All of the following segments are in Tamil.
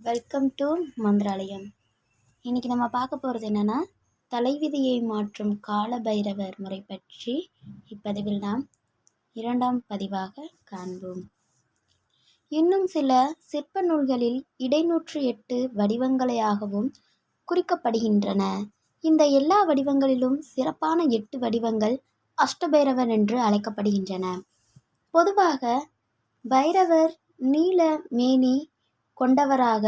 Welcome to Mantralayam. இன்றைக்கி நம்ம பார்க்க போகிறது என்னென்னா தலைவிதியை மாற்றும் கால பைரவர் முறை பற்றி இப்பதிவில் நாம் இரண்டாம் பதிவாக காண்போம். இன்னும் சில சிற்ப நூல்களில் இடைநூற்று எட்டு வடிவங்களையாகவும் குறிக்கப்படுகின்றன. இந்த எல்லா வடிவங்களிலும் சிறப்பான எட்டு வடிவங்கள் அஷ்டபைரவர் என்று அழைக்கப்படுகின்றன. பொதுவாக பைரவர் நீல மேனி கொண்டவராக.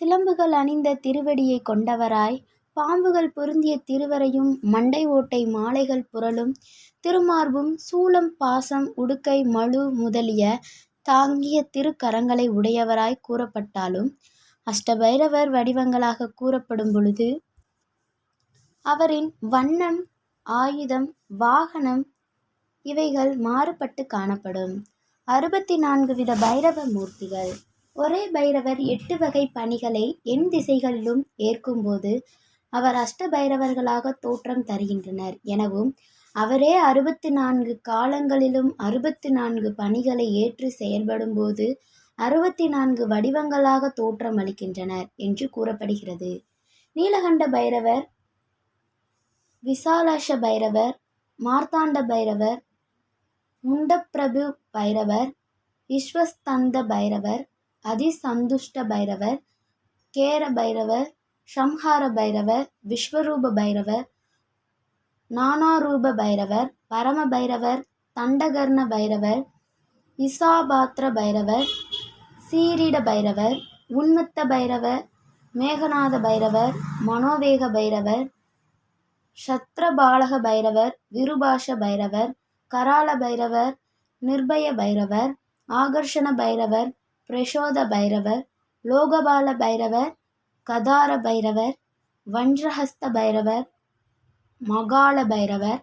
சிலம்புகள் அணிந்த திருவடியை கொண்டவராய் பாம்புகள் பொருந்திய திருவரையும் மண்டை ஓட்டை மாலைகள் புரளும் திருமார்பும் சூலம் பாசம் உடுக்கை மழு முதலிய தாங்கிய திருக்கரங்களை உடையவராய் கூறப்பட்டாலும் அஷ்டபைரவர் வடிவங்களாக கூறப்படும் பொழுது அவரின் வண்ணம் ஆயுதம் வாகனம் இவைகள் மாறுபட்டு காணப்படும். அறுபத்தி நான்கு வித பைரவ மூர்த்திகள். ஒரே பைரவர் எட்டு வகை பணிகளை எண் திசைகளிலும் ஏற்கும்போது அவர் அஷ்ட பைரவர்களாக தோற்றம் தருகின்றனர். எனவும் அவரே அறுபத்தி நான்கு காலங்களிலும் அறுபத்தி நான்கு பணிகளை ஏற்று செயல்படும்போது அறுபத்தி நான்கு வடிவங்களாக தோற்றம் அளிக்கின்றனர் என்று கூறப்படுகிறது. நீலகண்ட பைரவர் விசாலாஷ பைரவர் மார்த்தாண்ட பைரவர் முண்டப்பிரபு பைரவர் விஸ்வஸ்தந்த பைரவர் அதிசந்துஷ்ட பைரவர் கேர பைரவர் சம்ஹார பைரவர் விஸ்வரூப பைரவர் நானாரூப பைரவர் பரம பைரவர் தண்டகர்ண பைரவர் இசாபாத்திர பைரவர் சீரிட பைரவர் உன்மத்த பைரவர் மேகநாத பைரவர் மனோவேக பைரவர் சத்ரபாலக பைரவர் விருபாஷ பைரவர் கரால பைரவர் நிர்பய பைரவர் ஆகர்ஷண பைரவர் பிரசோத பைரவர் லோகபால பைரவர் கதார பைரவர் வஞ்சஹஸ்த பைரவர் மகால பைரவர்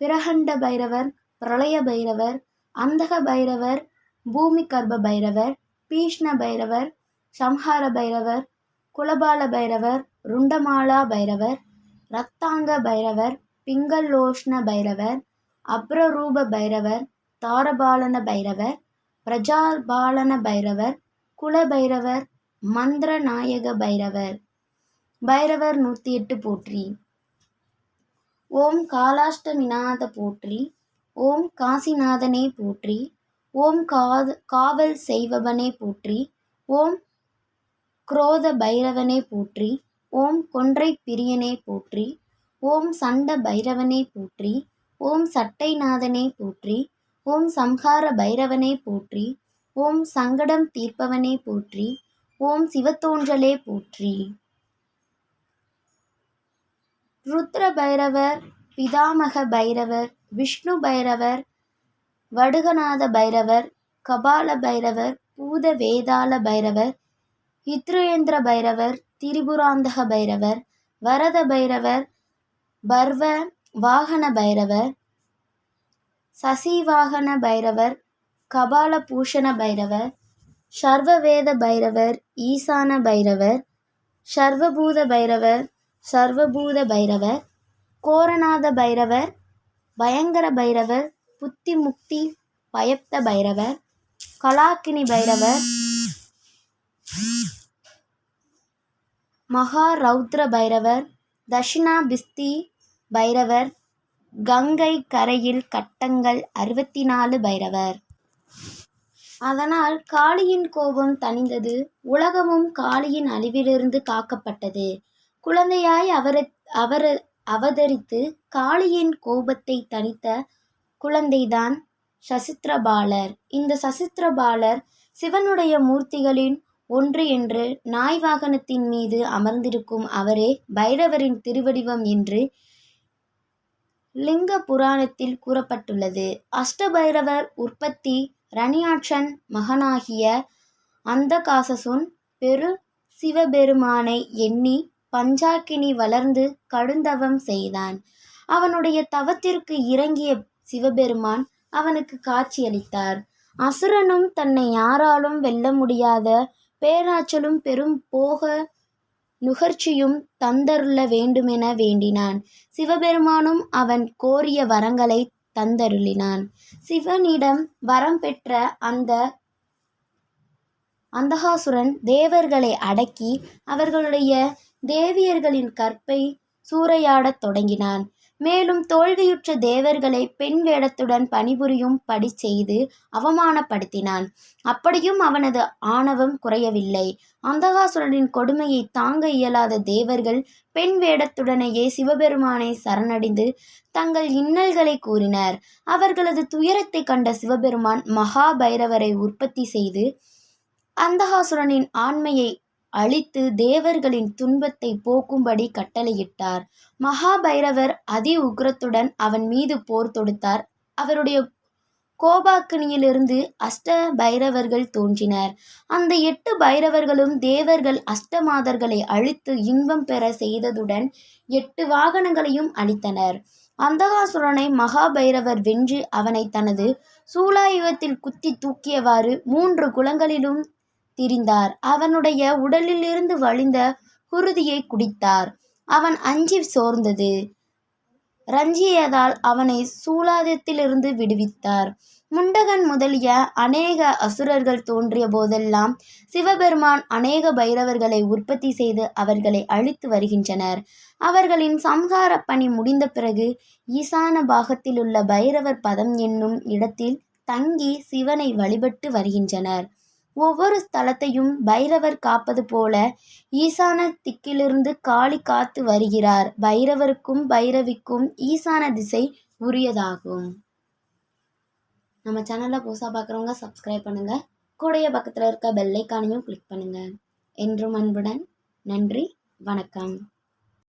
பிரகண்ட பைரவர் பிரளய பைரவர் அந்தக பைரவர் பூமி கர்ப்ப பைரவர் பீஷ்ண பைரவர் சம்ஹார பைரவர் குலபால பைரவர் ருண்டமாலா பைரவர் ரத்தாங்க பைரவர் பிங்கல்லோஷ்ண பைரவர் அப்ரரூப பைரவர் தாரபாலன பைரவர் பிரஜாபாலன பைரவர் குலபைரவர் மந்திரநாயக பைரவர் பைரவர் நூற்றி எட்டு போற்றி. ஓம் காலாஷ்டமிநாத போற்றி. ஓம் காசிநாதனே போற்றி. ஓம் காது காவல் செய்பவனே போற்றி. ஓம் குரோத பைரவனே போற்றி. ஓம் கொன்றை பிரியனே போற்றி. ஓம் சண்ட பைரவனே போற்றி. ஓம் சட்டைநாதனே போற்றி ஓம் சம்ஹார பைரவனே போற்றி ஓம் சங்கடம் தீர்ப்பவனே போற்றி ஓம் சிவத்தோன்றலே போற்றி. ருத்ர பைரவர் பிதாமக பைரவர் விஷ்ணு பைரவர் வடுகநாத பைரவர் கபால பைரவர் பூத வேதாள பைரவர் இத்ருயேந்திர பைரவர் திரிபுராந்தக பைரவர் வரத பைரவர் பர்வ வாகன பைரவர் சசிவாகன பைரவர் கபால பூஷண பைரவர் சர்வவேத பைரவர் ஈசான பைரவர் சர்வபூத பைரவர் சர்வபூத பைரவர் கோரநாத பைரவர் பயங்கர பைரவர் புத்தி முக்தி பயப்த பைரவர் கலாக்கினி பைரவர் மகா ரௌத்ர பைரவர் தட்சிணாபிஸ்தி பைரவர் கங்கை கரையில் கட்டங்கள் அறுபத்தி நாலு பைரவர். அதனால் காளியின் கோபம் தணிந்தது உலகமும் காளியின் அழிவிலிருந்து காக்கப்பட்டது. குழந்தையாய் அவர அவர அவதரித்து காளியின் கோபத்தை தணித்த குழந்தைதான் சசித்ரபாலர் இந்த சசித்திரபாலர் சிவனுடைய மூர்த்திகளின் ஒன்று என்று நாய் வாகனத்தின் மீது அமர்ந்திருக்கும் அவரே பைரவரின் திருவடிவம் என்று லிங்க புராணத்தில் கூறப்பட்டுள்ளது. அஷ்டபைரவர் உற்பத்தி ரணியாட்சன் மகனாகிய அந்தகாசசுன் பெரு சிவபெருமானை எண்ணி பஞ்சாக்கினி வளர்ந்து கடுந்தவம் செய்தான். அவனுடைய தவத்திற்கு இறங்கிய சிவபெருமான் அவனுக்கு காட்சியளித்தார். அசுரனும் தன்னை யாராலும் வெல்ல முடியாத பேராச்சலும் பெரும் போக நுகர்ச்சியும் தந்தருள வேண்டுமென வேண்டினான். சிவபெருமானும் அவன் கோரிய வரங்களை தந்தருளினான். சிவனிடம் வரம் பெற்ற அந்த அந்தகாசுரன் தேவர்களை அடக்கி அவர்களுடைய தேவியர்களின் கற்பை சூறையாடத் தொடங்கினான். மேலும் தோல்வியுற்ற தேவர்களை பெண் வேடத்துடன் பணிபுரியும் படி செய்து அவமானப்படுத்தினான். அப்படியும் அவனது ஆணவம் குறையவில்லை. அந்தகாசுரனின் கொடுமையை தாங்க இயலாத தேவர்கள் பெண் வேடத்துடனேயே சிவபெருமானை சரணடைந்து தங்கள் இன்னல்களை கூறினர். அவர்களது துயரத்தை கண்ட சிவபெருமான் மகாபைரவரை உற்பத்தி செய்து அந்தகாசுரனின் ஆண்மையை அழித்து தேவர்களின் துன்பத்தை போக்கும்படி கட்டளையிட்டார். மகாபைரவர் அதி உக்கிரத்துடன் அவன் மீது போர் தொடுத்தார். அவருடைய கோபாக்கினியிலிருந்து அஷ்ட பைரவர்கள் தோன்றினர். அந்த எட்டு பைரவர்களும் தேவர்கள் அஷ்டமாதர்களை அழித்து இன்பம் பெற செய்ததுடன் எட்டு வாகனங்களையும் அளித்தனர் அந்தகாசுரனை மகாபைரவர் வென்று அவனை தனது சூலாயுதத்தில் குத்தி தூக்கியவாறு மூன்று குளங்களிலும் திரிந்தார். அவனுடைய உடலிலிருந்து வழிந்த குருதியை குடித்தார். அவன் அஞ்சி சோர்ந்தது. ரஞ்சியதால் அவனை சூலாதத்திலிருந்து விடுவித்தார். முண்டகன் முதலிய அநேக அசுரர்கள் தோன்றிய போதெல்லாம் சிவபெருமான் அநேக பைரவர்களை உற்பத்தி செய்து அவர்களை அழித்து வருகின்றனர். அவர்களின் சம்ஹார பணி முடிந்த பிறகு ஈசான பாகத்திலுள்ள பைரவர் பதம் என்னும் இடத்தில் தங்கி சிவனை வழிபட்டு வருகின்றனர். ஒவ்வொரு ஸ்தலத்தையும் பைரவர் காப்பது போல ஈசான திக்கிலிருந்து காளி காத்து வருகிறார். பைரவருக்கும் பைரவிக்கும் ஈசான திசை உரியதாகும். நம்ம சேனலில் புதுசாக பார்க்குறவங்க சப்ஸ்கிரைப் பண்ணுங்கள் கூடைய பக்கத்தில் இருக்க பெல்லைக்கானையும் கிளிக் பண்ணுங்கள் என்றும் அன்புடன் நன்றி வணக்கம்.